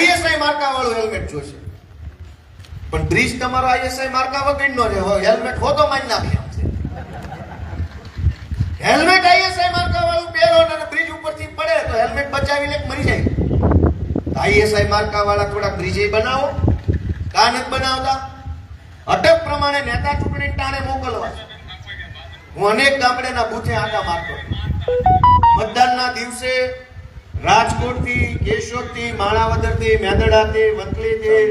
ISI માર્કા વાળું helmet જોશે. પણ બ્રિજ તમારો આઈએસઆઈ માર્કા વગરનો છે. હેલ્મેટ હો તો મારી નાખે હેલ્મેટ આઈએસઆઈ માર્કા વાળું પહેરો અને બ્રિજ ઉપરથી પડે તો હેલ્મેટ બચાવી લે મરી જાય. આઈએસઆઈ માર્કા વાળા થોડા બ્રિજે બનાવો. કા નથી બનાવતા? અટક પ્રમાણે નેતા ચૂંટણી ટાણે મોકલવા. હું અનેક ગામડેના બુથે આટા મારતો. મતદાનના દિવસે રાજકોટથી, કેશોદથી, માણાવદરથી, મેંદડાથી વંકલીથી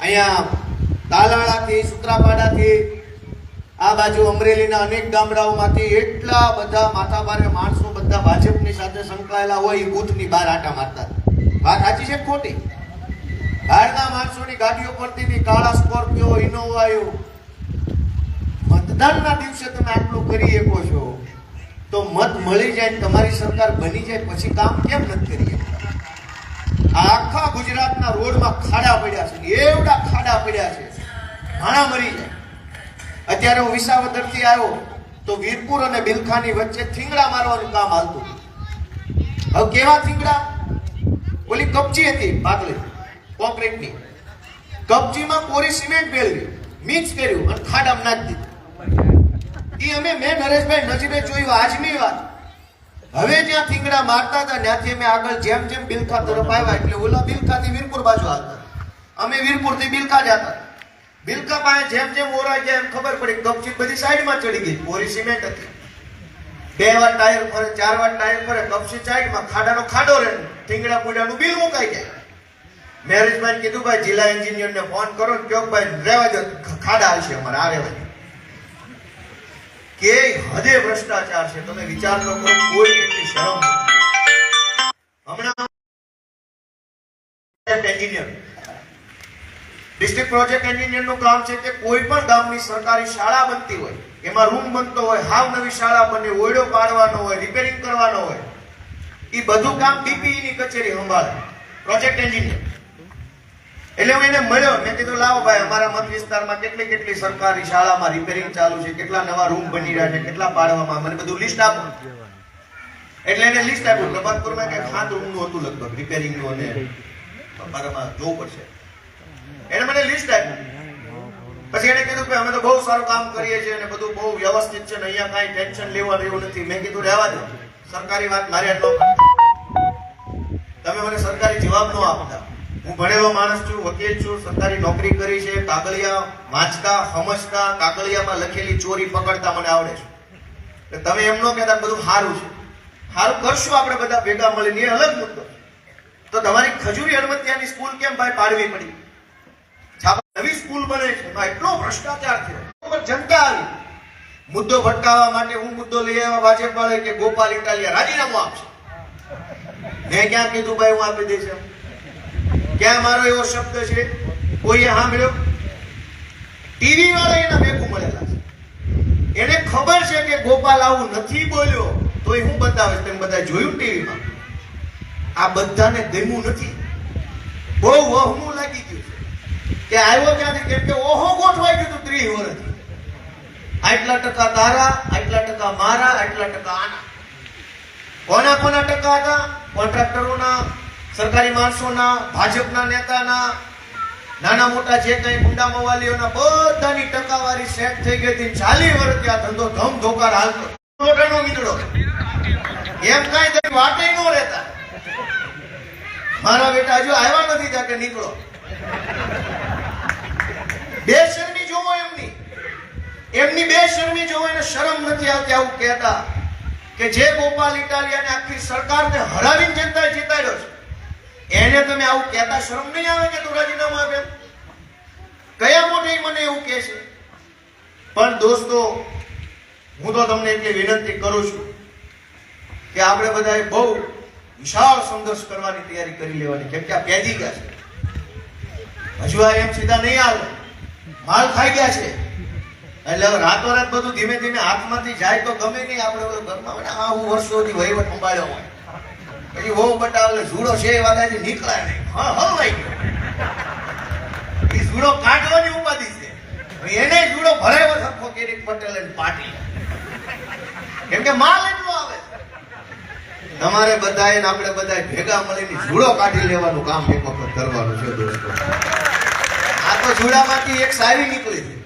અહીંયા તાલાળાથી, સુત્રાપાડાથી, આ બાજુ અમરેલીના અનેક ગામડાઓમાંથી એટલા બધા માથાભારે માણસો બધા ભાજપની સાથે સંકળાયેલા હોય, એ બૂથની બહાર આટા મારતા. વાત સાચી છે ખોટી? બહારના માણસોની ગાડીઓ પડતી કાળા સ્કોર્પિયો ઇનોવાયો મતદાનના દિવસે તમે આટલું કરી શકો છો. તો મત મળી જાય તમારી સરકાર બની જાય, પછી કામ કેમ નથી કરી આખા ગુજરાતના રોડમાં ખાડા પડ્યા છે, એવડા ખાડા પડ્યા છે. ઘણા મરી જાય. અત્યારે હું વિસાવદરથી આવ્યો, તો વીરપુર અને બિલખાની વચ્ચે થીંગડા મારવાનું કામ હાલતું હવે કેવા થીંગડા? ઓલી કપચી હતી પાતળી કોન્ક્રીટની કપચીમાં કોરી સિમેન્ટ ભેળવી મિક્સ કર્યું અને ખાડામાં નાખી દીધું. ઈ અમે મેં નરેશભાઈ નજીબે જોયું, આજની વાત. હવે જ્યાં થીંગડા મારતા હતા, ત્યાંથી અમે આગળ જેમ જેમ બિલખા તરફ આવ્યા, એટલે ઓલા બિલખાથી વીરપુર બાજુ આવતા. અમે વીરપુરથી બિલખા જતા. બિલકા પાસે જેમ જેમ ઓરા ગયા, એમ ખબર પડી કપચી બધી સાઈડમાં ચડી ગઈ. ઓરી સિમેન્ટ હતી. બે વાર ટાયર ફરે, ચાર વાર ટાયર ફરે કપસી સાઈડમાં ખાડાનો ખાડો રહે. ટીંગડા પૂડાનું બિલ મુકાઈ જાય. મેરેજમાં કીધું, ભાઈ, જિલ્લા એન્જિનિયરને ફોન કરો ને કયો ભાઈ રહેવા દો ખાડા આવશે અમારે, આ રહેવા કે હદે ભ્રષ્ટાચાર છે? તમે વિચાર તો કરો, કોઈ એટલી શરમ હમણાં ડિસ્ટ્રિક્ટ પ્રોજેક્ટ એન્જિનિયરનું કામ છે કે કોઈ પણ ગામની સરકારી શાળા બનતી હોય, એમાં રૂમ બનતો હોય, હાવ નવી શાળા બને, ઓયડો પાડવાનો હોય રિપેરિંગ કરવાનો હોય એ બધું કામની કચેરી સંભાળે પ્રોજેક્ટ એન્જિનિયર એટલે હું એને મળ્યો, મેં કીધું, લાવો ભાઈ, અમારા મત વિસ્તારમાં કેટલી કેટલી સરકારી શાળામાં રિપેરિંગ ચાલુ છે, કેટલા નવા રૂમ બની રહ્યા છે, કેટલા પાડવામાં મને બધું લિસ્ટ આપો. એટલે એને લિસ્ટ આપ્યું, પ્રભાતપુરમાં કઈ સાત રૂમનું હતું લગભગ રિપેરિંગનું અને અમારામાં જોવું પડશે. એને મને લિસ્ટ આપ્યું. પછી એને કીધું કે અમે તો બહુ સારું કામ કરીએ છીએ અને બધું બહુ વ્યવસ્થિત છે ને અહીંયા કાંઈ ટેન્શન લેવા રહ્યું નથી. મેં કીધું, રહેવા દો. સરકારી વાત મારે આટલો તમે મને સરકારી જવાબ ન આપતા. હું ભણેલો માણસ છું, વકીલ છું, સરકારી નોકરી કરી છે, કાગળિયા વાંચતા, સમજતા, કાગળિયામાં લખેલી ચોરી પકડતા મને આવડે છે. એટલે તમે એમ ન કહેતા બધું સારું છે. સારું કરશું આપણે બધા ભેગા મળીને અલગ મુદ્દો તો તમારી ખજૂરી હનુમતિયાની સ્કૂલ કેમ ભાઈ પાડવી પડી? નવી સ્કૂલ બને છે. એમાં એટલો ભ્રષ્ટાચાર થયો. જનતા આવી. મુદ્દો ભટકાવવા માટે હું મુદ્દો લઈ આવ્યા ભાજપ વાળે કે ગોપાલ ઇટાલિયા રાજીનામું આપશે. મેં ક્યાં કીધું ભાઈ, હું આપી દઈશ એમ? ક્યાં મારો એવો શબ્દ છે? કોઈએ સાંભળ્યો? ટીવી વાળા એના ભેગું મળેલા છે. એને ખબર છે કે ગોપાલ આવું નથી બોલ્યો, તોય હું બતાવે તેમ બધા જોયું ટીવીમાં? આ બધાને ગમ્યું નથી. બહુ વહમું લાગી ગયું છે. કે આવ્યો ક્યાંથી? કેમ કે ઓહો ગોઠવાઈ ગયું હતું ત્રીસ વર્ષથી. આટલા ટકા તારા આટલા ટકા મારા આટલા ટકા આના. કોના કોના ટકા હતા? કોન્ટ્રાક્ટરોના સરકારી માણસોના, ભાજપના નેતાના, નાના મોટા જે કઈ ગુંડા મવાલીઓના બધાની ટકાવારી સેટ થઈ ગઈ હતી ચાલી વર્ષથી આ ધંધો ધમ ધોકાર હાલતો. મોટાનો મીંદડો એમ કઈ વાટે ન રહેતા. મારા બેટા હજુ આવ્યા નથી ત્યાં કે નીકળો. બે શરમી જોવો એમની. એમની બે શરમી જોવો એને શરમ નથી આવતી આવું કહેતા કે જે ગોપાલ ઇટાલિયાને આખી સરકારને હરાવીને જનતાએ જીતાડ્યો છે. એને તમે આવું કહેતા શરમ નહીં આવે કે તું રાજીનામું આપે? કયા મોઢે મને એવું કહે છે? પણ દોસ્તો, હું તો તમને એટલી વિનંતી કરું છું કે આપણે બધાએ બહુ વિશાળ સંઘર્ષ કરવાની તૈયારી કરી લેવાની, કેમ કે આ પેદી ગયા છે. હજુ આ એમ સીધા નહીં આવે. માલ ખાઈ ગયા છે. એટલે હવે રાતોરાત બધું ધીમે ધીમે હાથમાંથી જાય તો ગમે નહીં. આપણે ઘરમાં આ હું વર્ષોથી વહીવટ સંભાળ્યો હોય. પછી વહુ બટાવલે ઝૂડો છે એ વાદાથી નીકળાય નહીં. હા હલવાઈ ભાઈ. એ ઝૂડો કાઢવાની ઉપાધિ છે. એને ઝૂડો ભરાયો સરખો કેરીક પટેલ અને પાટી કેમ કે માલ એટલો આવે તમારે બધાએ એને આપણે બધાએ ભેગા મળીને ઝૂડો કાઢી લેવાનું કામ એક વખત કરવાનું છે દોસ્તો. આ તો ઝૂડામાંથી એક સારી નીકળી છે.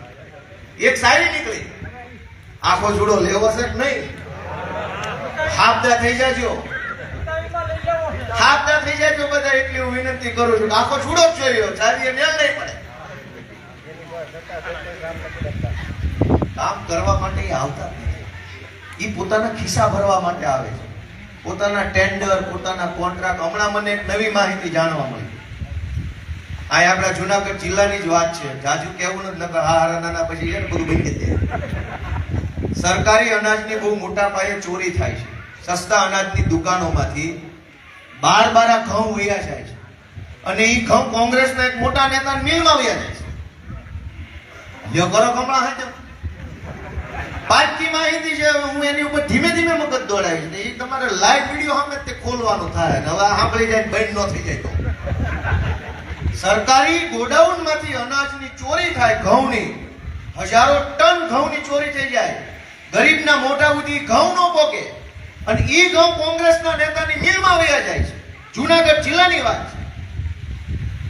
એક સારી નીકળી. આખો જુડો લેવો છે કે નહીં? હાફદા થઈ જાજો. હાફદા થઈ તો બધા એટલી હું વિનંતી કરું છું આખો છૂડો જ જોયો ચાલીએ મેલ નહીં પડે. કામ કરવા માટે આવતા એ પોતાના ખિસ્સા ભરવા માટે આવે છે. પોતાના ટેન્ડર, પોતાના કોન્ટ્રાક્ટ, હમણાં મને એક નવી માહિતી જાણવા મળી. આ આપણા જુનાગઢ જિલ્લાની જ વાત છે. જાજુ કેવું નથી, નકર હા, હારા, નાના પછી ને બધું બંધ દે સરકારી અનાજની બહુ મોટા પાયે ચોરી થાય છે. સસ્તા અનાજની દુકાનોમાંથી બાર બારા ઘઉં વયા જાય છે. અને એ ઘઉં કોંગ્રેસના એક મોટા નેતા મિલમાં વયા જાય છે. લ્યો કરો કમળા હાથે. પાંચથી માહિતી છે, હું એની ઉપર ધીમે ધીમે મગજ દોડાવીશ ને એ તમારે લાઈવ વીડિયો સામે તે ખોલવાનું થાય ને હવે સાંભળી જાય બંધ ન થઈ જાય તો. સરકારી ગોડાઉનમાંથી અનાજની ચોરી થાય ઘઉંની. હજારો ટન ઘઉંની ચોરી થઈ જાય. ગરીબના મોટા સુધી ઘઉં નો પોકે. અને એ ઘઉં કોંગ્રેસના નેતાની મિલમાં વયા જાય છે. જુનાગઢ જિલ્લાની વાત છે.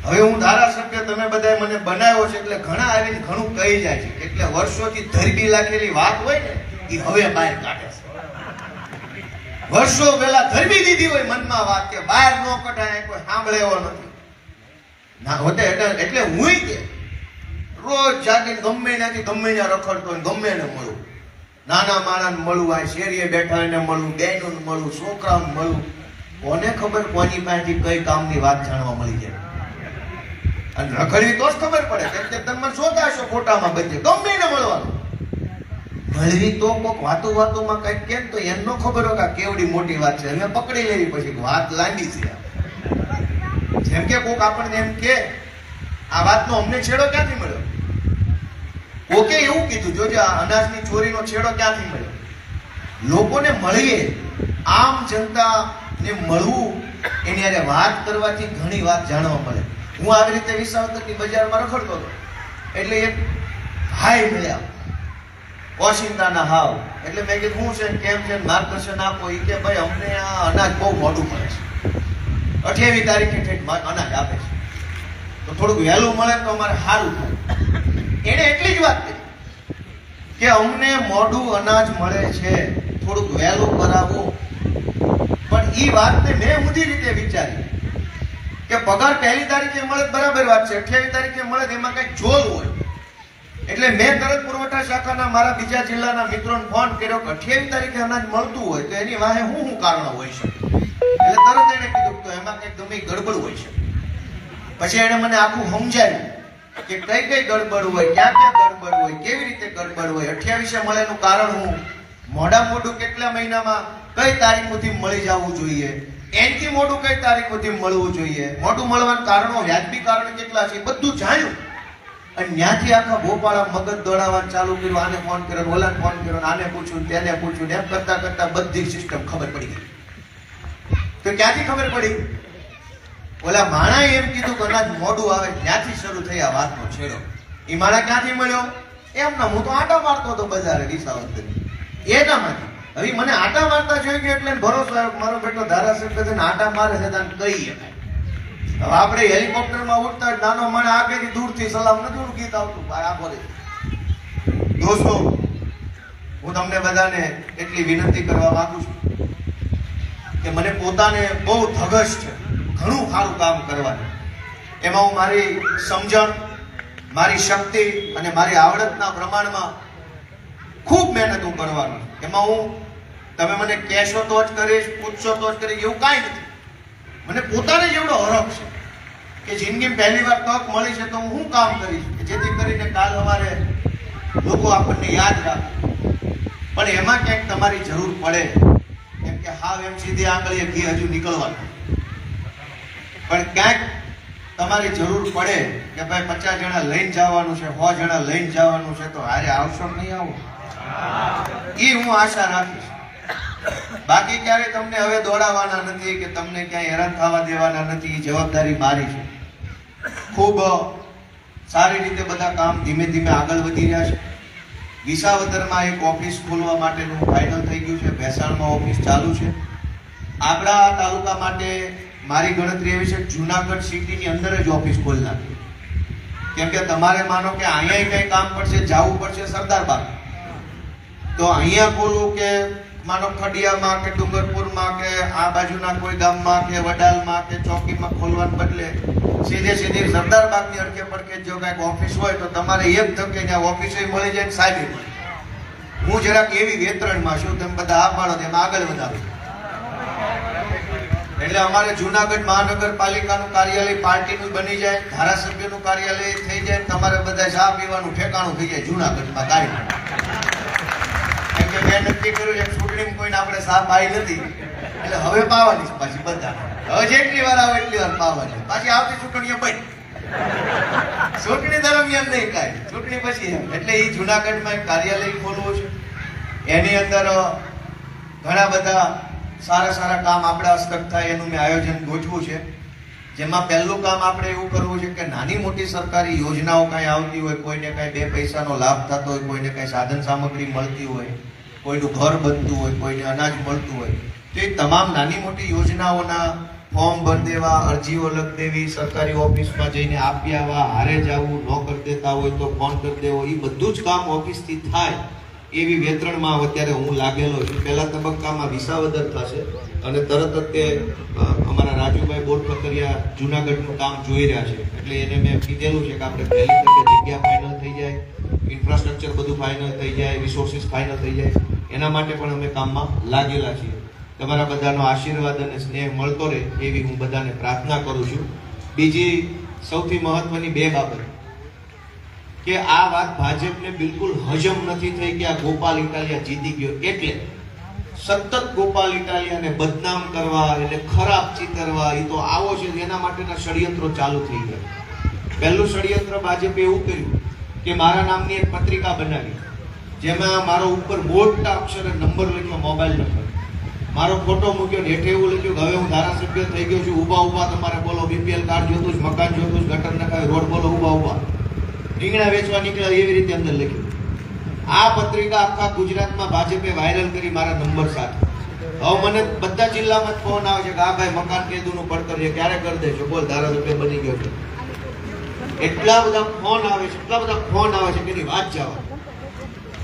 હવે હું ધારાસભ્ય, તમે બધા મને બનાવ્યો છે એટલે ઘણા આવીને ઘણું કહી જાય છે એટલે વર્ષોથી ધરબી લાખેલી વાત હોય ને એ હવે બહાર કાઢે છે. વર્ષો પહેલા ધરબી દીધી હોય મનમાં વાત કે બહાર ન કઢાય, કોઈ સાંભળે એવો નથી. ના, હોતે એટલે એટલે કે, રોજ જાગીને ગમે ત્યાંથી ગમે ત્યાં રખડતો હોય ગમે એને મળું નાના માળાને મળું આ શેરીએ બેઠા એને મળું બહેનોને મળું છોકરાઓને મળું કોને ખબર કોની પાસેથી કઈ કામની વાત જાણવા મળી જાય? અને રખડવી તો જ ખબર પડે, કેમ કે તમે શોધા છો ફોટામાં બધે, ગમે એને મળવાનું. મળવી તો કોક વાતો વાતોમાં કંઈક કેમ તો એમ નો ખબર હોય કે કેવડી મોટી વાત છે. અમે પકડી લેવી પછી વાત લાંબી છે. જેમ કે કોક આપણને એમ કે, આ વાતનો અમને છેડો ક્યાંથી મળ્યો? કોકે એવું કીધું જોજો આ અનાજની ચોરીનો છેડો ક્યાંથી મળ્યો? લોકોને મળીએ. આમ જનતાને મળવું, એની અરે વાત કરવાથી ઘણી વાત જાણવા મળે. હું આવી રીતે વિસાવદરની બજારમાં રખડતો હતો. એટલે એક ભાઈ મળ્યા. ઓશિંતાના હાવ. એટલે મેં કીધું શું છે કેમ છે માર્ગદર્શન આપો. એ કે, ભાઈ, અમને આ અનાજ બહુ મોડું મળે છે. અઠ્યાવીસ તારીખે ઠેઠ અનાજ આપે છે. તો થોડુંક વહેલું મળે તો અમારે સારું થાય. એણે એટલી જ વાત કરી કે અમને મોઢું અનાજ મળે છે, થોડુંક વહેલું કરાવો. પણ એ વાતને મેં ઊંધી રીતે વિચારી કે પગાર પહેલી તારીખે મળે બરાબર વાત છે, અઠ્યાવીસ તારીખે મળે એમાં કંઈક જોલ હોય. એટલે મેં તરત પુરવઠા શાખાના મારા બીજા જિલ્લાના મિત્રોને ફોન કર્યો કે અઠ્યાવીસ તારીખે અનાજ મળતું હોય તો એની વાહે હું શું કારણો હોય છે એટલે તરત એને કીધું તો એમાં કંઈક ગમે ગડબડ હોય છે પછી એણે મને આખું સમજાવ્યું કે કઈ કઈ ગડબડ હોય, ક્યાં ક્યાં ગડબડ હોય, કેવી રીતે ગડબડ હોય, અઠ્યાવીસે મળેનું કારણ હું મોડા મોડું કેટલા મહિનામાં કઈ તારીખ સુધી મળી જવું જોઈએ? એનથી મોડું કઈ તારીખ સુધી મળવું જોઈએ? મોડું મળવાના કારણો, વ્યાજબી કારણ કેટલા છે? બધું જાણ્યું. અને ત્યાંથી આખા ભોપાળા મગજ દોડાવવાનું ચાલુ કર્યું, આને ફોન કર્યો ઓલાને ફોન કર્યો આને પૂછ્યું તેને પૂછ્યું એમ કરતા કરતા બધી સિસ્ટમ ખબર પડી ગઈ. તો ક્યાંથી ખબર પડી? ઓલા માણાએ એમ કીધું કે અનાજ મોડું આવે ત્યાંથી શરૂ થઈ આ વાતનો છેડો. એ માણા ક્યાંથી મળ્યો? એમના હું તો આટા મારતો હતો બજારે વિસાવદર એનામાંથી હવે મને આટા મારતા જોઈ ગયો એટલે ભરોસો મારો બેટો ધારાસભ્ય થઈને આટા મારે છે તને કહીએ હવે આપણે હેલિકોપ્ટરમાં ઉડતા નાનો માણે આગળથી દૂરથી સલામ નથી ઉડ ગીત આવતું. આખો દોસ્તો, હું તમને બધાને એટલી વિનંતી કરવા માંગુ છું કે મને પોતાને બહુ ધગશ છે. ઘણું સારું કામ કરવાનું. એમાં હું મારી સમજણ, મારી શક્તિ અને મારી આવડતના પ્રમાણમાં ખૂબ મહેનત હું કરવાનું. એમાં હું, તમે મને કહેશો તો જ કરીશ, પૂછશો તો જ કરીશ, એવું કાંઈ નથી. મને પોતાને એવડો હરખ છે કે જિંદગીમાં પહેલી વાર તક મળી છે તો હું શું કામ કરીશ? જેથી કરીને કાલ અમારે લોકો આપણને યાદ રાખે. પણ એમાં ક્યાંક તમારી જરૂર પડે. કેમ કે હાવ એમ સીધી આંગળીએ ઘી હજુ નીકળવાનું. પણ ક્યાંક તમારી જરૂર પડે કે ભાઈ પચાસ જણા લઈને જવાનું છે, સો જણા લઈને જવાનું છે, તો હારે આવશો નહીં આવો? એ હું આશા રાખીશ. બાકી ક્યારે તમને હવે દોડાવવાના નથી કે તમને ક્યાંય હેરાન થવા દેવાના નથી એ જવાબદારી મારી છે. ખૂબ સારી રીતે બધા કામ ધીમે ધીમે આગળ વધી રહ્યા છે. વિસાવદરમાં એક ઓફિસ ખોલવા માટેનું ફાઇનલ થઈ ગયું છે, ભેસાણમાં ઓફિસ ચાલુ છે. આપણા તાલુકા માટે મારી ગણતરી એવી છે જુનાગઢ સિટીની અંદર જ ઓફિસ ખોલી નાખી. કેમ કે તમારે માનો કે અહીંયા કંઈ કામ પડશે, જવું પડશે સરદારબાગ તો અહીંયા ખોલવું કે માનો ખડિયામાં કે ડુંગરપુરમાં કે આ બાજુના કોઈ ગામમાં કે વડાલમાં કે ચોકીમાં ખોલવાને બદલે સીધે સીધી સરદારબાગની અડકે પડકે જો કાંઈક ઓફિસ હોય તો તમારે એક ધકે ત્યાં ઓફિસે મળી જાય સાહેબે મળે હું જરાક એવી વેતરણમાં છું, તમે બધા આ પાડો, તેમાં આગળ વધારો. એટલે અમારે જુનાગઢ મહાનગરપાલિકાનું કાર્યાલય પાર્ટીનું બની જાય, ધારાસભ્યનું કાર્યાલય થઈ જાય તમારે બધા ચા પીવાનું ઠેકાણું થઈ જાય જુનાગઢમાં કાર્ય કેમ કે મેં નક્કી કર્યું છે ચૂંટણીમાં કોઈને આપણે સા પાઈ નથી. એટલે હવે પાવાની પાછી બધા હવે જેટલી વાર આવે એટલી વાર પાવાની પાછી આવતી ચૂંટણીઓ પડી ચૂંટણી દરમિયાન નહીં કાંઈ ચૂંટણી પછી એમ. એટલે એ જુનાગઢમાં એક કાર્યાલય ખોલવું છે. એની અંદર ઘણા બધા સારા સારા કામ આપણા હસ્તક થાય એનું મેં આયોજન ગોઠવું છે. જેમાં પહેલું કામ આપણે એવું કરવું છે કે નાની મોટી સરકારી યોજનાઓ કાંઈ આવતી હોય, કોઈને કાંઈ બે પૈસાનો લાભ થતો હોય, કોઈને કાંઈ સાધન સામગ્રી મળતી હોય, કોઈનું ઘર બનતું હોય, કોઈને અનાજ મળતું હોય, તો એ તમામ નાની મોટી યોજનાઓના ફોર્મ ભરી દેવા, અરજીઓ લખી દેવી, સરકારી ઓફિસમાં જઈને આપી આવવા, હારે જવું ન કરી દેતા હોય તો ફોન કરી દેવો એ બધું જ કામ ઓફિસથી થાય. એવી વેતરણમાં અત્યારે હું લાગેલો છું. પહેલા તબક્કામાં વિસાવદર થશે અને તરત જ તે અમારા રાજુભાઈ બોરપકરિયા જુનાગઢનું કામ જોઈ રહ્યા છે. એટલે એને મેં કીધેલું છે કે આપણે પહેલી તકે જગ્યા ફાઇનલ થઈ જાય ઇન્ફ્રાસ્ટ્રક્ચર બધું ફાઇનલ થઈ જાય રિસોર્સિસ ફાઇનલ થઈ જાય, એના માટે પણ અમે કામમાં લાગેલા છીએ. તમારા બધાનો આશીર્વાદ અને સ્નેહ મળતો રહે એવી હું બધાને પ્રાર્થના કરું છું. બીજી સૌથી મહત્વની બે બાબત. કે આ વાત ભાજપને બિલકુલ હજમ નથી થઈ કે આ ગોપાલ ઇટાલિયા જીતી ગયો. એટલે સતત ગોપાલ ઇટાલિયાને બદનામ કરવા, એટલે ખરાબ ચિતરવા એ તો આવો છે એના માટેના ષડયંત્રો ચાલુ થઈ ગયા. પહેલું ષડયંત્ર ભાજપે એવું કર્યું કે મારા નામની એક પત્રિકા બનાવી. જેમાં મારો ઉપર મોટા અક્ષરે નંબર લખ્યો, મોબાઈલ નંબર. મારો ફોટો મૂક્યો, ને હેઠે એવું લખ્યું કે હવે હું ધારાસભ્ય થઈ ગયો છું. ઊભા ઊભા તમારે બોલો બીપીએલ કાર્ડ જોતું જ, મકાન જોતું જ, ગટર નખાય, રોડ બોલો, ઊભા ઊભા. રીંગણા વેચવા નીકળ્યા એવી રીતે અંદર લખ્યું. આ પત્રિકા આખા ગુજરાતમાં ભાજપે વાયરલ કરી મારા નંબર સાથે. હવે મને બધા જિલ્લામાં ફોન આવે છે કે આ ભાઈ મકાન કેદુનું પડતર છે, ક્યારે કરી દેશો બોલ ધારાસભ્ય બની ગયો છે. એટલા બધા ફોન આવે છે, એટલા બધા ફોન આવે છે કે એની વાત જવા.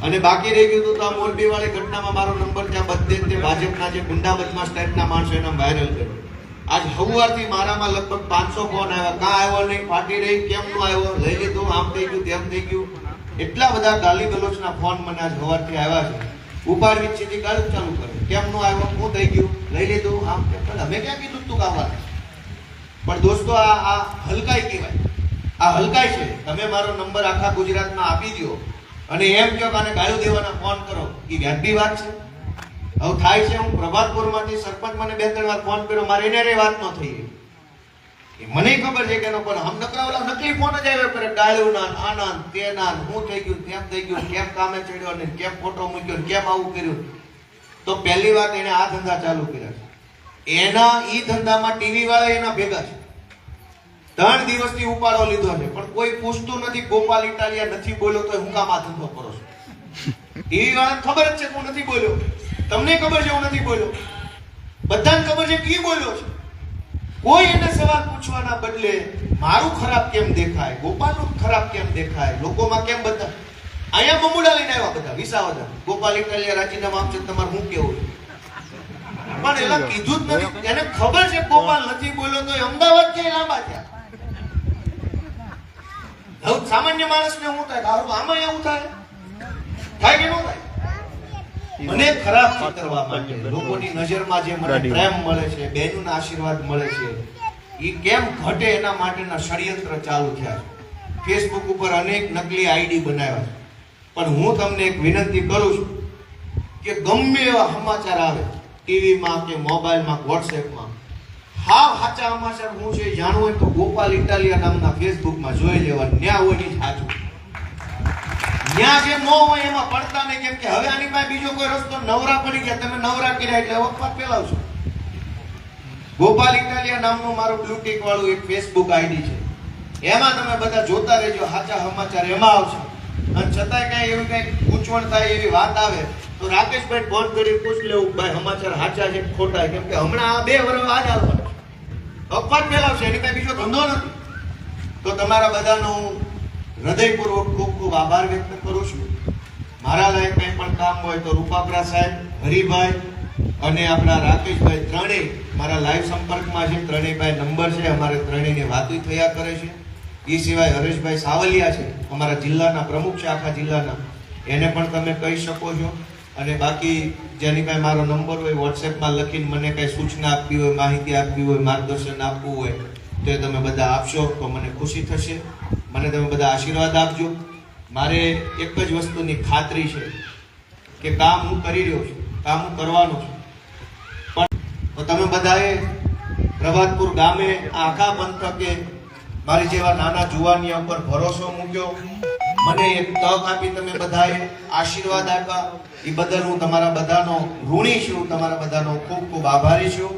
અને બાકી રહી ગયું તો આ મોરબી વાળી ઘટનામાં મારો નંબર ત્યાં બધે તે ભાજપના જે ગુંડા બદમાશ ટાઈપના માણસો એના વાયરલ કર્યો. આજ હવારથી મારામાં લગભગ પાંચસો ફોન આવ્યા. કાં આવ્યો નહીં, ફાટી રહી, કેમ નો આવ્યો? લઈ લીધું, આમ થઈ ગયું, તેમ થઈ ગયું. એટલા બધા ગાલી ગલોચના ફોન મને આજ હવારથી આવ્યા છે. ઉપાડ સીધી ગાળું ચાલુ કરે કેમ નો આવ્યો શું થઈ ગયું. લઈ લીધું, આમ તેમ અમે ક્યાં કીધું તું કાવા પણ દોસ્તો, આ આ હલકાઈ કહેવાય. આ હલકાઈ છે. તમે મારો નંબર આખા ગુજરાતમાં આપી દો અને એમ કહો કે આને ગાળું દેવાના ફોન કરો. એ વ્યાજબી વાત છે. હવે થાય છે, હું પ્રભાતપુરમાંથી સરપંચ મને બે ત્રણ વાર ફોન કર્યો, મારે એને વાત ન થઈ એ મને ખબર છે કે એનો પણ હમ નકરા ઓલા નકલી ફોન જ આવ્યો કરે ગાળું ના આના, તેના, હું થઈ ગયું, તેમ થઈ ગયું, કેમ કામે ચડ્યો અને કેમ ફોટો મૂક્યો કેમ આવું કર્યું. તો પહેલી વાત એને આ ધંધા ચાલુ કર્યા છે. એના ઈ ધંધામાં ટીવી વાળા એના ભેગા છે. ત્રણ દિવસથી ઉપાડો લીધો છે, પણ કોઈ પૂછતું નથી, ગોપાલ ઇટાલિયા નથી બોલ્યો તો હું કામ આ ધંધો કરો છો? ટીવી વાળાને ખબર જ છે કે હું નથી બોલ્યો. તમને ખબર છે, હું નથી બોલ્યો. બધાને ખબર છે કે બોલ્યો છે. કોઈ એને સવાલ પૂછવાના બદલે મારું ખરાબ કેમ દેખાય, ગોપાલનું ખરાબ કેમ દેખાય, લોકોમાં કેમ બધા? અહીંયા બમુડા લઈને આવ્યા બધા, વિસાવદર. ગોપાલ ઇટાલિયા, રાજીનામા આપશે તમારે હું કેવું પણ એલા કીધું જ નથી. એને ખબર છે ગોપાલ નથી બોલ્યો તો અમદાવાદ ક્યાંય લાંબા થયા? સામાન્ય માણસને શું થાય? આમાં એવું થાય? થાય કે ન થાય? મને ખરાબ ચિતરવા માટે લોકોની નજરમાં જે મને પ્રેમ મળે છે બહેનોના આશીર્વાદ મળે છે એ કેમ ઘટે એના માટેના ષડયંત્ર ચાલુ થયા છે? ફેસબુક ઉપર અનેક નકલી આઈડી બનાવ્યા છે. પણ હું તમને એક વિનંતી કરું છું કે ગમે એવા સમાચાર આવે ટીવીમાં કે મોબાઈલમાં વોટ્સએપમાં હા સાચા સમાચાર હું છે જાણવું હોય તો ગોપાલ ઇટાલિયા નામના ફેસબુકમાં જોઈ લેવા. ન્યા હોય સાચું. ન્યા જે ન હોય એમાં પડતા નહીં. કેમ કે હવે આની પાસે બીજો કોઈ રસ્તો નવરા પડી ગયા. તમે નવરા કર્યા એટલે વખત ફેલાવશો. ગોપાલ ઇટાલિયા નામનું મારું બ્લુટીક વાળું એક ફેસબુક આઈડી છે. એમાં તમે બધા જોતા રહેજો, સાચા સમાચાર એમાં આવશે. અને છતાંય કાંઈ એવી કાંઈ ગૂંચવણ થાય એવી વાત આવે, તો રાકેશભાઈ ફોન કરી પૂછ લેવું ભાઈ સમાચાર સાચા છે ખોટા? કેમ કે હમણાં આ બે વર્ષ આ જ આવવાનું અપવાદ ફેલાવશે, એની કાંઈ બીજો ધંધો નથી. તો તમારા બધાનો હૃદયપૂર્વક ખૂબ ખૂબ આભાર વ્યક્ત કરું છું. મારા લાયક કંઈ પણ કામ હોય તો રૂપાપરા સાહેબ, હરિભાઈ અને આપણા રાકેશભાઈ ત્રણેય મારા લાઈવ સંપર્કમાં છે. ત્રણેય ભાઈ નંબર છે. અમારે ત્રણેયની વાતો થયા કરે છે. એ સિવાય હરેશભાઈ સાવલિયા છે. અમારા જિલ્લાના પ્રમુખ છે, આખા જિલ્લાના. એને પણ તમે કહી શકો છો. અને બાકી જેની પાસે મારો નંબર હોય, વોટ્સએપમાં લખીને મને કાંઈ સૂચના આપવી હોય, માહિતી આપવી હોય, માર્ગદર્શન આપવું હોય, તો એ તમે બધા આપશો, તો મને ખુશી થશે. મને તમે બધા આશીર્વાદ આપજો. મારે એક જ વસ્તુની ખાતરી છે કે કામ હું કરી રહ્યો છું, કામ હું કરવાનું છું. પણ તમે બધાએ પ્રભાતપુર ગામે આખા પંથકે મારી જેવા નાના જુવાનિયા ઉપર ભરોસો મૂક્યો. મને એક તક આપી તમે બધાએ આશીર્વાદ આપ્યા. એ બદલ હું તમારા બધાનો ઋણી છું, તમારા બધાનો ખૂબ ખૂબ આભારી છું.